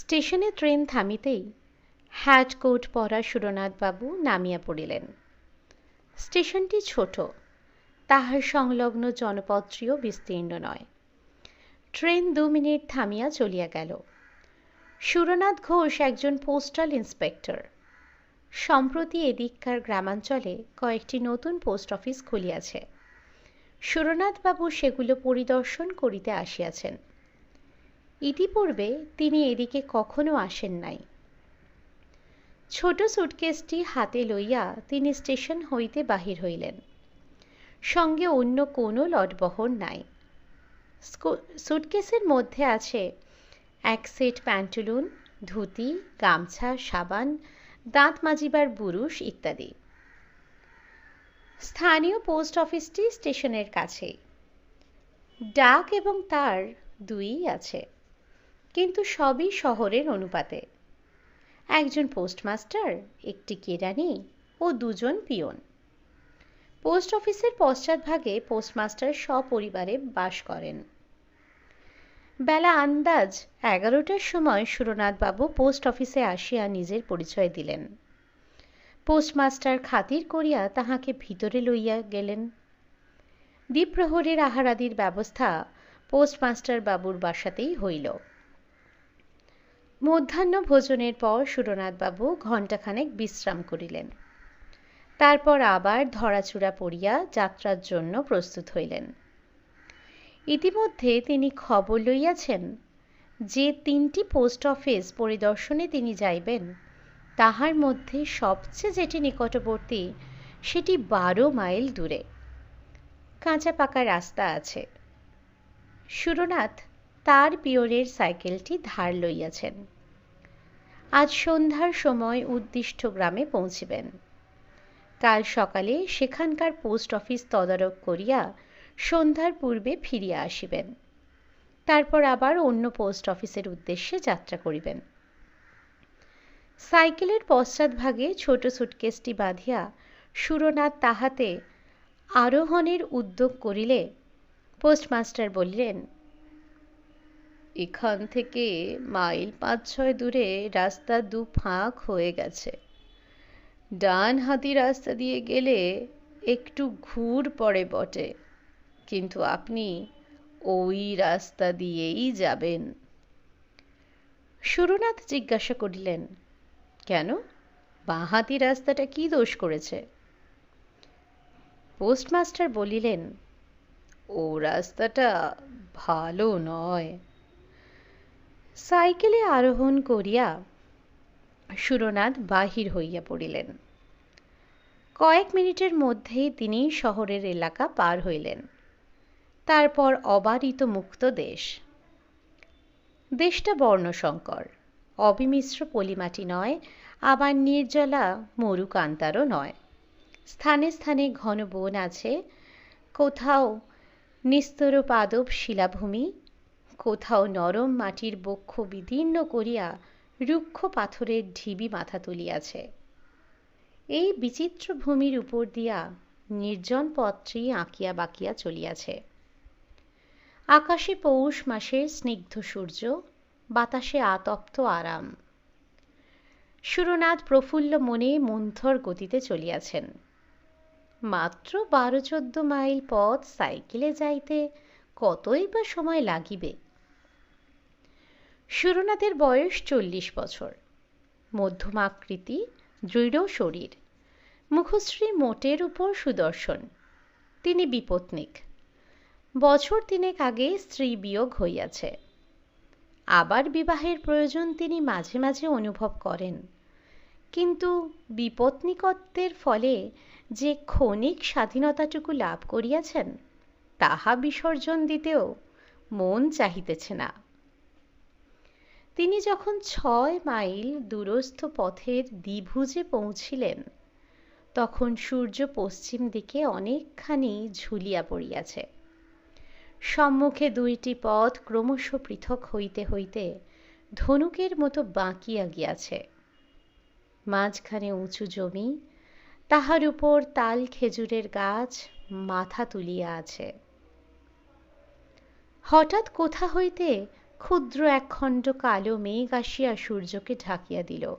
স্টেশনে train থামিতেই hat coat পরা সুরনাথবাবু নামিয়া পড়িলেন। স্টেশনটি ছোট, তাহার সংলগ্ন জনপত্রীয় বিস্তীর্ণ নয়। ট্রেন দু মিনিট থামিয়া চলিয়া গেল। সুরনাথ ঘোষ একজন পোস্টাল ইন্সপেক্টর। সম্প্রতি এদিককার গ্রামাঞ্চলে কয়েকটি নতুন পোস্ট অফিস খুলিয়াছে। সুরনাথবাবু সেগুলো পরিদর্শন করিতে আসিয়াছেন। ইতিপূর্বে তিনি এদিকে কখনো আসেন নাই। ছোট সুটকেসটি হাতে লইয়া তিনি স্টেশন হইতে বাহির হইলেন। সঙ্গে অন্য কোনো লটবহর নাই। সুটকেসের মধ্যে আছে এক সেট প্যান্টুলুন, ধুতি, গামছা, সাবান, দাঁত মাজিবার বুরুশ ইত্যাদি। স্থানীয় পোস্ট অফিসটি স্টেশনের কাছেই ডাক এবং তার দুই আছে। কিন্তু সবই শহরের অনুপাতে। একজন পোস্টমাস্টার, একটি কেরানি ও দুজন পিয়ন। পোস্ট অফিসের পশ্চাৎভাগে পোস্টমাস্টার সপরিবারে বাস করেন। বেলা আন্দাজ এগারোটার সময় সুরনাথবাবু পোস্ট অফিসে আসিয়া নিজের পরিচয় দিলেন। পোস্টমাস্টার খাতির করিয়া তাহাকে ভিতরে লইয়া গেলেন। দ্বীপ্রহরের আহারাদির ব্যবস্থা পোস্টমাস্টার বাবুর বাসাতেই হইল। মধ্যাহ্ন ভোজনের পর সুরনাথবাবু ঘণ্টাখানেক বিশ্রাম করিলেন। তারপর আবার ধরাচূড়া পড়িয়া যাত্রার জন্য প্রস্তুত হইলেন। ইতিমধ্যে তিনি খবর লইয়াছেন যে তিনটি পোস্ট অফিস পরিদর্শনে তিনি যাইবেন, তাহার মধ্যে সবচেয়ে যেটি নিকটবর্তী সেটি বারো মাইল দূরে। কাঁচা পাকা রাস্তা আছে। সুরনাথ তার পিয়রের সাইকেলটি ধার লইয়াছেন। আজ সন্ধ্যার সময় উদ্দিষ্ট গ্রামে পৌঁছিবেন। কাল সকালে সেখানকার পোস্ট অফিস তদারক করিয়া সন্ধ্যার পূর্বে ফিরিয়া আসিবেন। তারপর আবার অন্য পোস্ট অফিসের উদ্দেশ্যে যাত্রা করিবেন। সাইকেলের পশ্চাৎভাগে ছোট সুটকেসটি বাঁধিয়া সুরনাথ তাহাতে আরোহণের উদ্যোগ করিলে পোস্টমাস্টার বললেন এখান থেকে মাইল পাঁচ ছয় দূরে রাস্তা দু ফাঁক হয়ে গেছে। ডান হাতি রাস্তা দিয়ে গেলে একটু ঘুর পড়ে বটে, কিন্তু আপনি ওই রাস্তা দিয়েই যাবেন। সুরনাথ জিজ্ঞাসা করিলেন, কেন? বাঁহাতি রাস্তাটা কি দোষ করেছে? পোস্টমাস্টার বলিলেন, ও রাস্তাটা ভালো নয়। সাইকেলে আরোহণ করিয়া সুরনাথ বাহির হইয়া পড়িলেন। কয়েক মিনিটের মধ্যেই তিনি শহরের এলাকা পার হইলেন। তারপর অবারিত মুক্ত দেশ। দেশটা বর্ণশঙ্কর অবিমিশ্র পলিমাটি নয়, আবার নির্জলা মরুকান্তারও নয়। স্থানে স্থানে ঘন বন আছে, কোথাও নিস্তর পাদব শিলাভূমি কোথাও নরম মাটির বক্ষ বিদীর্ণ করিয়া রুক্ষ পাথরের ঢিবি মাথা তুলিয়াছে। এই বিচিত্র ভূমির উপর দিয়া নির্জন পথটি আঁকিয়া বাঁকিয়া চলিয়াছে। আকাশে পৌষ মাসের স্নিগ্ধ সূর্য, বাতাসে আতপ্ত আরাম। সুরনাথ প্রফুল্ল মনে মন্থর গতিতে চলিয়াছেন। মাত্র বারো চোদ্দ মাইল পথ সাইকেলে যাইতে কতই বা সময় লাগিবে? সুরনাথের বয়স চল্লিশ বছর। মধ্যমাকৃতি, দৃঢ় শরীর। মুখশ্রী মোটের উপর সুদর্শন। তিনি বিপত্নিক। বছর তিনেক আগে স্ত্রী বিয়োগ হইয়াছে। আবার বিবাহের প্রয়োজন তিনি মাঝে মাঝে অনুভব করেন। কিন্তু বিপত্নিকত্বের ফলে যে ক্ষণিক স্বাধীনতাটুকু লাভ করিয়াছেন, তাহা বিসর্জন দিতেও মন চাহিতেছে না। তিনি যখন ছয় মাইল দূরস্থ পথের দ্বিভুজে পৌঁছিলেন, তখন সূর্য পশ্চিম দিকে অনেকখানি ঝুলিয়া পড়িয়াছে। সম্মুখে দুইটি পথ ক্রমশ পৃথক হইতে হইতে ধনুকের মতো বাঁকিয়া গিয়াছে। মাঝখানে উঁচু জমি, তাহার উপর তাল খেজুরের গাছ, মাথা তুলিয়া আছে। হঠাৎ কোথা হইতে ক্ষুদ্র একখণ্ড কালো মেঘ আসিয়া সূর্যকে ঢাকিয়া দিল।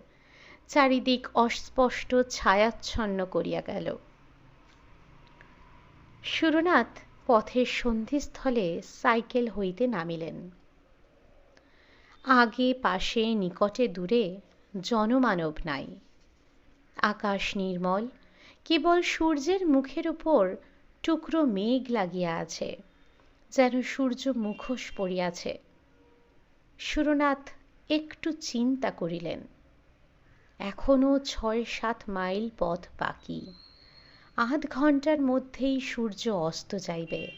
চারিদিক অস্পষ্ট ছায়াচ্ছন্ন করিয়া গেল। সুরনাথ পথের সন্ধিস্থলে সাইকেল হইতে নামিলেন। আগে পাশে নিকটে দূরে জনমানব নাই। আকাশ নির্মল, কেবল সূর্যের মুখের উপর টুকরো মেঘ লাগিয়া আছে, যেন সূর্য মুখোশ পড়িয়াছে সুরনাথ একটু চিন্তা করিলেন। এখনও ছয় সাত মাইল পথ বাকি। আধ ঘণ্টার মধ্যেই সূর্য অস্ত যাইবে।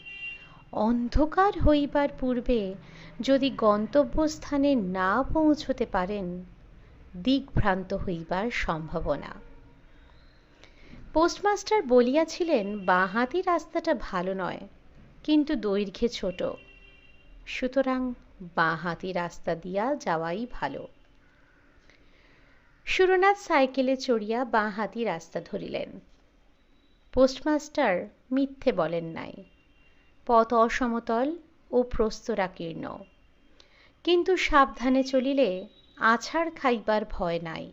অন্ধকার হইবার পূর্বে যদি গন্তব্যস্থানে না পৌঁছতে পারেন, দিগ্ভ্রান্ত হইবার সম্ভাবনা। পোস্টমাস্টার বলিয়াছিলেন, বাঁহাতি রাস্তাটা ভালো নয়, কিন্তু দৈর্ঘ্যে ছোট। সুতরাং বাঁহাতি রাস্তা দিয়া যাওয়াই ভালো। সুরনাথ সাইকেলে চড়িয়া বাঁহাতি রাস্তা ধরিলেন। পোস্টমাস্টার মিথ্যে বলেন নাই। পথ অসমতল ও প্রস্তরাকীর্ণ কিন্তু সাবধানে চলিলে আছাড় খাইবার ভয় নাই।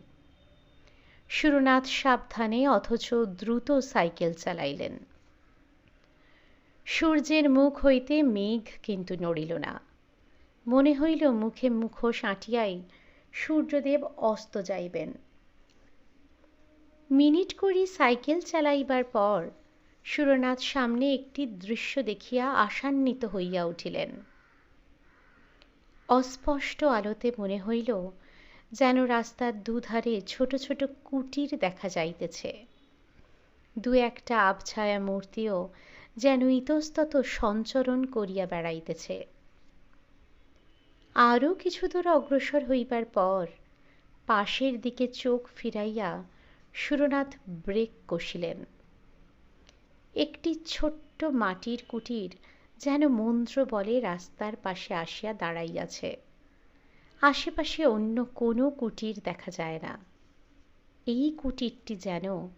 সুরনাথ সাবধানে অথচ দ্রুত সাইকেল চালাইলেন। সূর্যের মুখ হইতে মেঘ কিন্তু নড়িল না। মনে হইল মুখে মুখোশ আঁটিয়াই সূর্যদেব অস্ত যাইবেন। মিনিট করি সাইকেল চালাইবার পর সুরনাথ সামনে একটি দৃশ্য দেখিয়া আশান্বিত হইয়া উঠিলেন। অস্পষ্ট আলোতে মনে হইল যেন রাস্তার দুধারে ছোট ছোট কুটির দেখা যাইতেছে। দু একটা আবছায়া মূর্তিও যেন ইতস্তত সঞ্চরণ করিয়া বেড়াইতেছে। আরও কিছু দূর অগ্রসর হইবার পর পাশের দিকে চোখ ফিরাইয়া সুরনাথ ব্রেক কষিলেন। একটি ছোট্ট মাটির কুটির যেন মন্ত্র বলে রাস্তার পাশে আসিয়া দাঁড়াইয়াছে। আশেপাশে অন্য কোনো কুটির দেখা যায় না। এই কুটিরটি যেন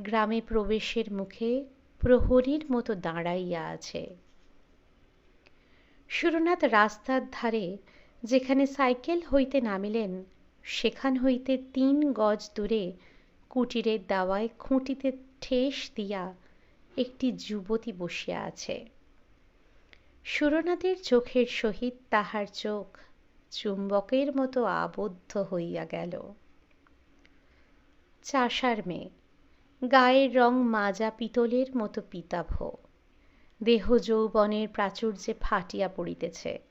গ্রামে প্রবেশের মুখে প্রহরীর মতো দাঁড়াইয়া আছে। সুরনাথ রাস্তার ধারে যেখানে সাইকেল হইতে নামিলেন, সেখান হইতে তিন গজ দূরে কুটিরের দাওয়ায় খুঁটিতে ঠেস দিয়া একটি যুবতী বসিয়া আছে। সুরনাথের চোখের সহিত তাহার চোখ চুম্বকের মতো আবদ্ধ হইয়া গেল। চাষার মেয়ে, গায়ের রং মাজা পিতলের মতো পিতাভ, দেহ যৌবনের প্রাচুর্যে ফাটিয়া পড়িতেছে।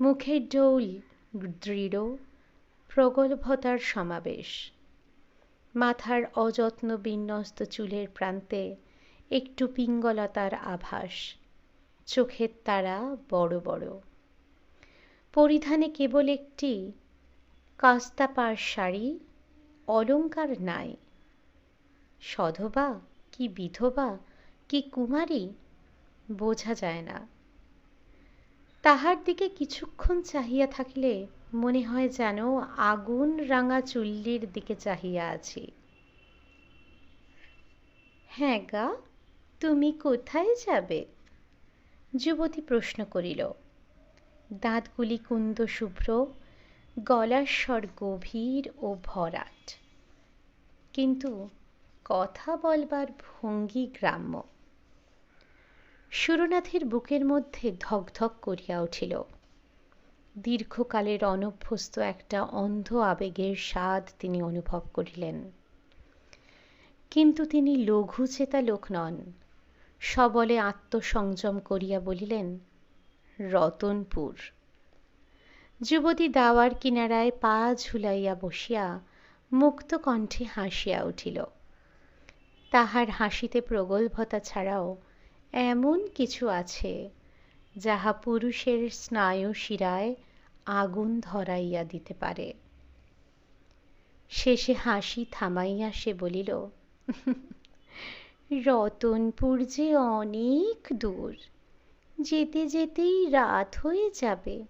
মুখের ডৌল দৃঢ়, প্রগল্ভতার সমাবেশ। মাথার অযত্ন বিন্যস্ত চুলের প্রান্তে একটু পিঙ্গলতার আভাস। চোখের তারা বড় বড়। পরিধানে কেবল একটি কাস্তা পাড় শাড়ি অলঙ্কার নাই। সধবা কি বিধবা, কি কুমারী, বোঝা যায় না। তাহার দিকে কিছুক্ষণ চাহিয়া থাকিলে মনে হয় যেন আগুন রাঙা চুল্লির দিকে চাহিয়া আছি। হ্যাঁ গা, তুমি কোথায় যাবে? যুবতী প্রশ্ন করিল। দাঁতগুলি কুন্দ শুভ্র, গলার স্বর গভীর ও ভরাট। কিন্তু কথা বলবার ভঙ্গি গ্রাম্য। সুরনাথের বুকের মধ্যে ধকধক করিয়া উঠিল। দীর্ঘকালের অনভ্যস্ত একটা অন্ধ আবেগের স্বাদ তিনি অনুভব করিলেন। কিন্তু তিনি লঘুচেতা লোক নন। সবলে আত্মসংযম করিয়া বলিলেন, রতনপুর। যুবতী দাওয়ার কিনারায় পা ঝুলাইয়া বসিয়া মুক্ত কণ্ঠে হাসিয়া উঠিল। তাহার হাসিতে প্রগল্ভতা ছাড়াও এমন কিছু আছে যাহা পুরুষের স্নায়ু শিরায় আগুন ধরাইয়া দিতে পারে। শেষে হাসি থামাইয়া সে বলিল, রতনপুর যে অনেক দূর, যেতে যেতেই রাত হয়ে যাবে,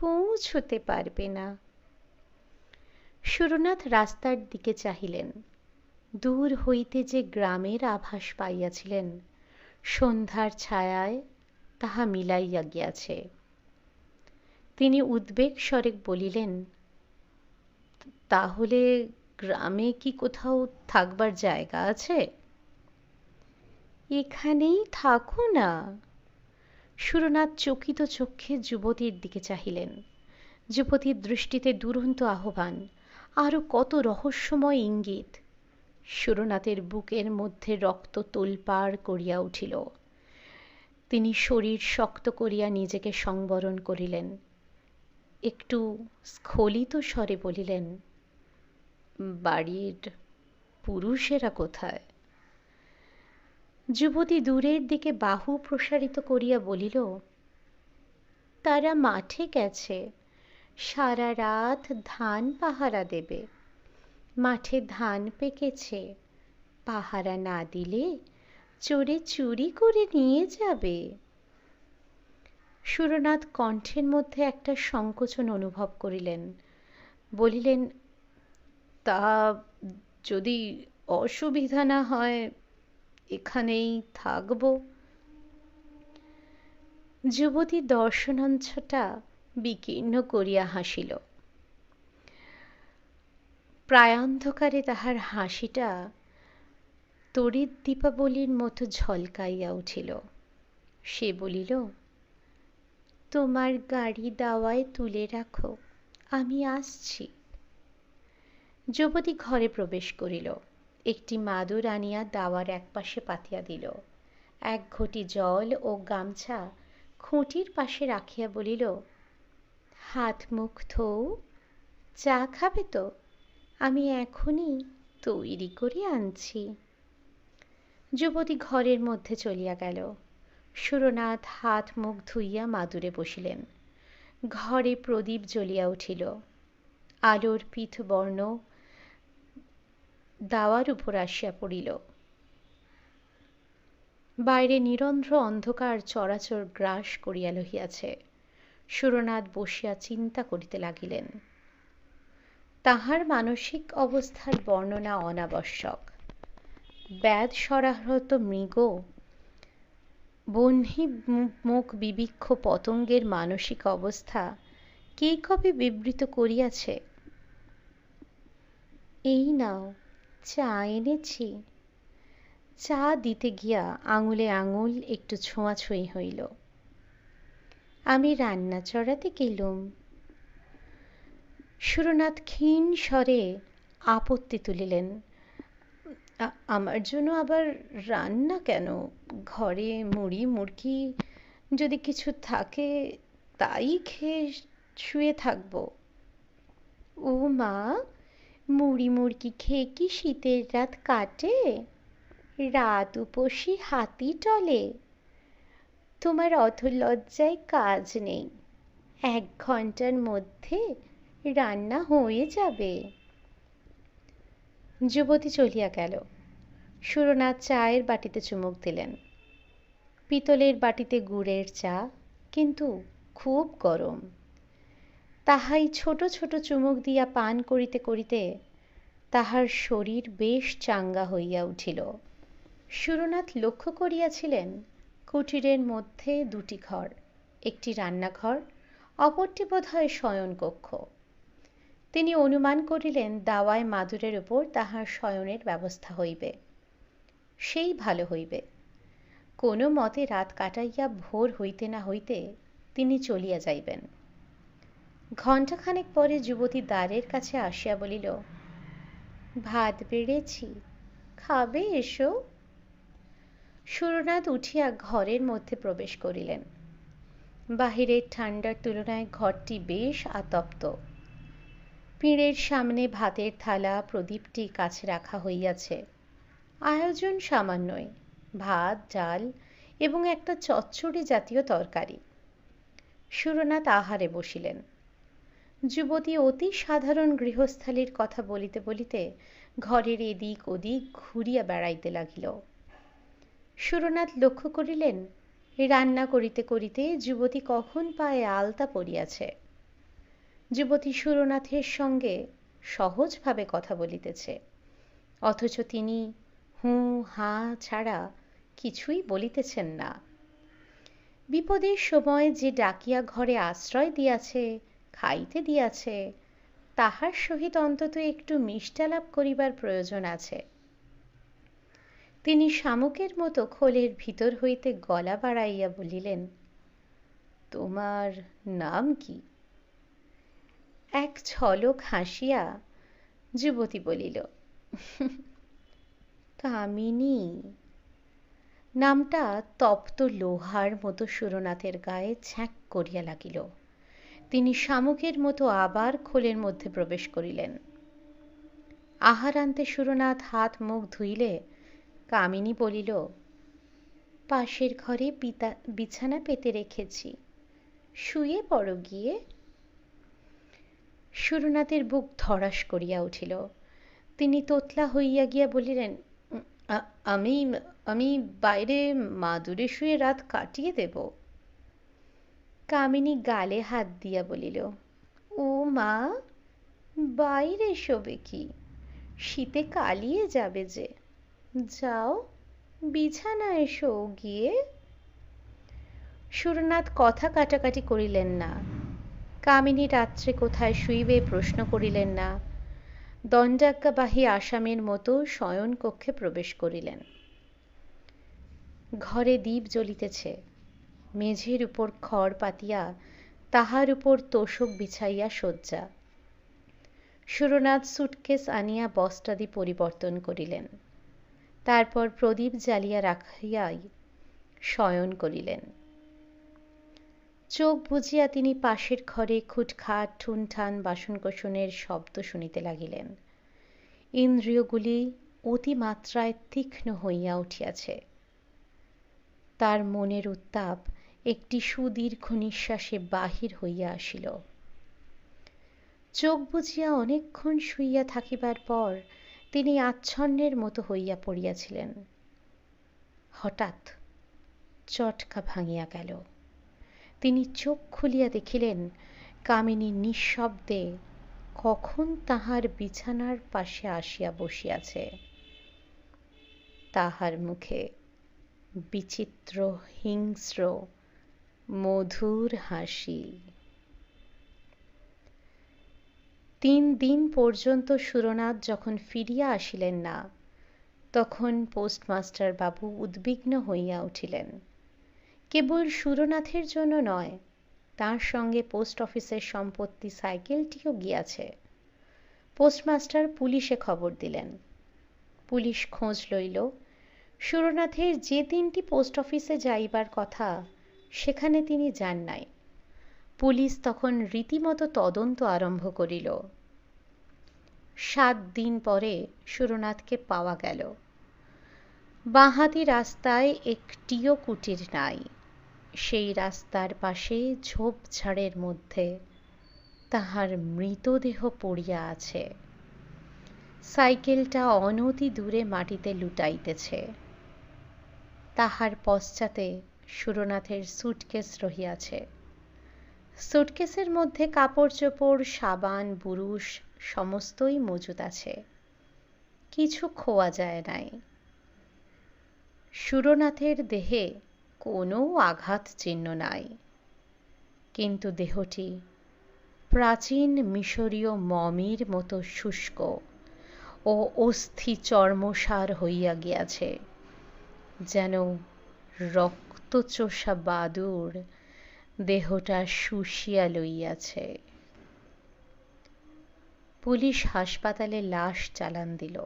পৌঁছতে পারবে না। সুরনাথ রাস্তার দিকে চাহিলেন। দূর হইতে যে গ্রামের আভাস পাইয়াছিলেন সন্ধ্যার ছায়ায় তাহা মিলাইয়া গিয়াছে। তিনি উদ্বেগ স্বরে বলিলেন, তাহলে গ্রামে কি কোথাও থাকবার জায়গা আছে? এখানেই থাকো না। সুরনাথ চকিত চক্ষে যুবতীর দিকে চাহিলেন। যুবতীর দৃষ্টিতে দুরন্ত আহ্বান আরও কত রহস্যময় ইঙ্গিত! সুরনাথের বুকের মধ্যে রক্ত তোলপাড় করিয়া উঠিল। তিনি শরীর শক্ত করিয়া নিজেকে সংবরণ করিলেন। একটু স্খলিত স্বরে বলিলেন, বাড়ির পুরুষেরা কোথায়? যুবতী দূরের দিকে বাহু প্রসারিত করিয়া বলিল, তারা মাঠে গেছে, সারা রাত ধান পাহারা দেবে। মাঠে ধান পেকেছে। পাহারা না দিলে চোরে চুরি করে নিয়ে যাবে। সুরনাথ কণ্ঠের মধ্যে একটা সংকোচন অনুভব করিলেন। বলিলেন, তা যদি অসুবিধা না হয়, এখানেই থাকব। যুবতী দর্শনাঞ্ছটা বিকীর্ণ করিয়া হাসিল। প্রায়ান্ধকারে তাহার হাসিটা তড়িৎ দীপাবলির মতো ঝলকাইয়া উঠিল। সে বলিল, তোমার গাড়ি দাওয়ায় তুলে রাখো, আমি আসছি। যুবতী ঘরে প্রবেশ করিল। একটি মাদুর আনিয়া দাওয়ার একপাশে পাতিয়া দিল। এক ঘটি জল ও গামছা খুঁটির পাশে রাখিয়া বলিল, হাত মুখ ধোও, চা খাবে তো? আমি এখনই তৈরি করে আনছি। যুবতী ঘরের মধ্যে চলিয়া গেল। সুরনাথ হাত মুখ ধুইয়া মাদুরে বসিলেন। ঘরে প্রদীপ জ্বলিয়া উঠিল। আলোর বর্ণ দাওয়ার উপর আসিয়া পড়িল। বাইরে নিরন্ধ্র অন্ধকার চরাচর গ্রাস করিয়া লহিয়াছে। সুরনাথ বসিয়া চিন্তা করিতে লাগিলেন। তাহার মানসিক অবস্থার বর্ণনা অনাবশ্যক। ব্যাধ সরাহত মৃগ বহ্নি মুখ বিবিক্ষ পতঙ্গের মানসিক অবস্থা কে কবে বিবৃত করিয়াছে? এই নাও, চা এনেছি। চা দিতে গিয়া আঙুলে আঙুল একটু ছোঁয়াছুঁই হইল। আমি রান্না চড়াতে গেলুম। সুরনাথ ক্ষীণ স্বরে আপত্তি তুলিলেন। আমার জন্য আবার রান্না কেন? ঘরে মুড়ি, মুড়কি যদি কিছু থাকে, তাই খেয়ে শুয়ে থাকব। ও মা, মুড়ি, মুড়কি খেয়ে কি শীতের রাত কাটে? রাত উপসী হাতি টলে। তোমার অত লজ্জায় কাজ নেই। এক ঘণ্টার মধ্যে রান্না হয়ে যাবে। যুবতী চলিয়া গেল। সুরনাথ চায়ের বাটিতে চুমুক দিলেন। পিতলের বাটিতে গুড়ের চা, কিন্তু খুব গরম। তাহাই ছোট ছোট চুমুক দিয়া পান করিতে করিতে তাহার শরীর বেশ চাঙ্গা হইয়া উঠিল। সুরনাথ লক্ষ্য করিয়াছিলেন কুটিরের মধ্যে দুটি ঘর, একটি রান্নাঘর, অপরটি বোধ হয় শয়নকক্ষ। তিনি অনুমান করিলেন, দাওয়ায় মাদুরের উপর তাহার শয়নের ব্যবস্থা হইবে। সেই ভালো হইবে। কোনো মতে রাত কাটাইয়া ভোর হইতে না হইতে তিনি চলিয়া যাইবেন। ঘণ্টাখানেক পরে যুবতী দ্বারের কাছে আসিয়া বলিল, ভাত বেড়েছি, খাবে এসো? সুরনাথ উঠিয়া ঘরের মধ্যে প্রবেশ করিলেন। বাহিরের ঠান্ডার তুলনায় ঘরটি বেশ আতপ্ত। পিঁড়ের সামনে ভাতের থালা প্রদীপটি কাছে রাখা হইয়াছে। আয়োজন সামান্যই। ভাত, ডাল এবং একটা চচ্চড়ি জাতীয় তরকারি। সুরনাথ আহারে বসিলেন। যুবতী অতি সাধারণ গৃহস্থালির কথা বলিতে বলিতে ঘরের এদিক ওদিক ঘুরিয়া বেড়াইতে লাগিল। সুরনাথ লক্ষ্য করিলেন, রান্না করিতে করিতে যুবতী কখন পায়ে আলতা পড়িয়াছে। যুবতী সুরনাথের সঙ্গে সহজভাবে কথা বলিতেছে। অথচ তিনি হুঁ, হাঁ ছাড়া কিছুই বলিতেছেন না। বিপদের সময় যে ডাকিয়া ঘরে আশ্রয় দিয়াছে, খাইতে দিয়াছে, তাহার সহিত অন্তত একটু মিষ্টালাপ করিবার প্রয়োজন আছে। তিনি শামুকের মতো খোলের ভিতর হইতে গলা বাড়াইয়া বলিলেন, তোমার নাম কি? এক ছলক হাসিয়া যুবতী বলিল কামিনী নামটা তপ্ত লোহার মতো সুরনাথের গায়ে ছ্যাঁক করিয়া লাগিল। তিনি শামুকের মতো আবার খোলের মধ্যে প্রবেশ করিলেন। আহার আনতে সুরনাথ হাত মুখ ধুইলে কামিনী বলিল, পাশের ঘরে পিতা, বিছানা পেতে রেখেছি। শুয়ে পড়ো গিয়ে। সুরনাথের বুক ধরাস করিয়া উঠিল। তিনি তোতলা হইয়া গিয়া বলিলেন আমি আমি বাইরে মাদুরে শুয়ে রাত কাটিয়ে দেব। কামিনী গালে হাত দিয়া বলিল, ও মা, বাইরে শোবে কি? শীতে কালিয়ে যাবে যে। যাও, বিছানায় এসো গিয়ে। সুরনাথ কথা কাটাকাটি করিলেন না। কামিনী রাত্রে কোথায় শুইবে প্রশ্ন করিলেন না। দণ্ডাজ্ঞাবাহী আসামের মতো শয়ন কক্ষে প্রবেশ করিলেন। ঘরে দ্বীপ জ্বলিতেছে। মেঝের উপর খড় পাতিয়া, তাহার উপর তোষক বিছাইয়া শয্যা। সুরনাথ সুটকেস আনিয়া বস্ত্রাদি পরিবর্তন করিলেন। তারপর প্রদীপ জ্বালিয়া রাখিয়াই শয়ন করিলেন। চোখ বুজিয়া তিনি পাশের ঘরে খুটখাট, ঠুনঠান বাসনকোসনের শব্দ শুনিতে লাগিলেন। ইন্দ্রিয়গুলি অতিমাত্রায় তীক্ষ্ণ হইয়া উঠিয়াছে। তার মনের উত্তাপ একটি সুদীর্ঘ নিঃশ্বাসে বাহির হইয়া আসিল। চোখ বুঝিয়া অনেকক্ষণ শুইয়া থাকিবার পর তিনি আচ্ছন্নের মতো হইয়া পড়িয়াছিলেন। হঠাৎ চটকা ভাঙিয়া গেল। তিনি চোখ খুলিয়া দেখিলেন, কামিনী নিঃশব্দে কখন তাহার বিছানার পাশে আসিয়া বসিয়াছে। তাহার মুখে বিচিত্র, হিংস্র, মধুর হাসি। তিন দিন পর্যন্ত সুরনাথ যখন ফিরিয়া আসিলেন না, তখন পোস্টমাস্টার বাবু উদ্বিগ্ন হইয়া উঠিলেন। কেবল সুরনাথের জন্য নয়, তার সঙ্গে পোস্ট অফিসের সম্পত্তি সাইকেলটিও গিয়াছে। পোস্টমাস্টার পুলিশে খবর দিলেন। পুলিশ খোঁজ লইল। সুরনাথের যে তিনটি পোস্ট অফিসে যাইবার কথা, সেখানে তিনি যান নাই। পুলিশ তখন রীতিমতো তদন্ত আরম্ভ করিল। সাত দিন পরে সুরনাথকে পাওয়া গেল। বাঁহাতি রাস্তায় একটিও কুটির নাই। সেই রাস্তার পাশে ঝোপঝাড়ের মধ্যে তাহার মৃতদেহ পড়িয়া আছে। সাইকেলটা অনতি দূরে মাটিতে লুটাইতেছে। তাহার পশ্চাতে সুরনাথের সুটকেস রহিয়াছে। সুটকেসের মধ্যে কাপড় চোপড় সাবান বুরুষ সমস্তই মজুদ আছে। কিছু খোয়া যায় নাই। সুরনাথের দেহে কোনো আঘাত চিহ্ন নাই। কিন্তু দেহটি প্রাচীন মিশরীয় মমির মতো শুষ্ক ও অস্থি চর্মসার হইয়া গিয়াছে, যেন রক্তচোষা বাদুর দেহটা শুষিয়া লইয়াছে। পুলিশ হাসপাতালে লাশ চালান দিল।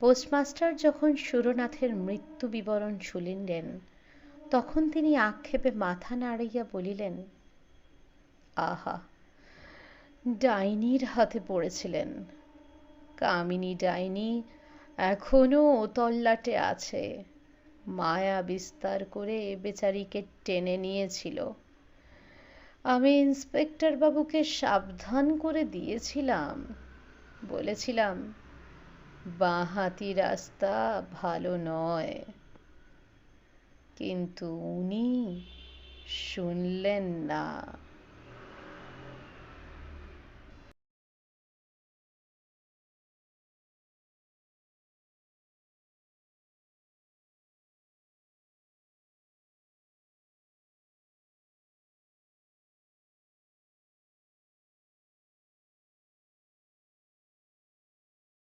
পোস্টমাস্টার যখন সুরনাথের মৃত্যু বিবরণ শুনিলেন তখন তিনি আক্ষেপে মাথা নাড়াইয়া বলিলেন, আহা, ডাইনির হাতে পড়েছিলেন। কামিনী ডাইনি এখনও তল্লাটে আছে। মায়া বিস্তার করে বেচারিকে টেনে নিয়েছিল। আমি ইন্সপেক্টর বাবুকে সাবধান করে দিয়েছিলাম। বলেছিলাম বাঁহাতি রাস্তা ভালো নয়। কিন্তু উনি শুনলেন না।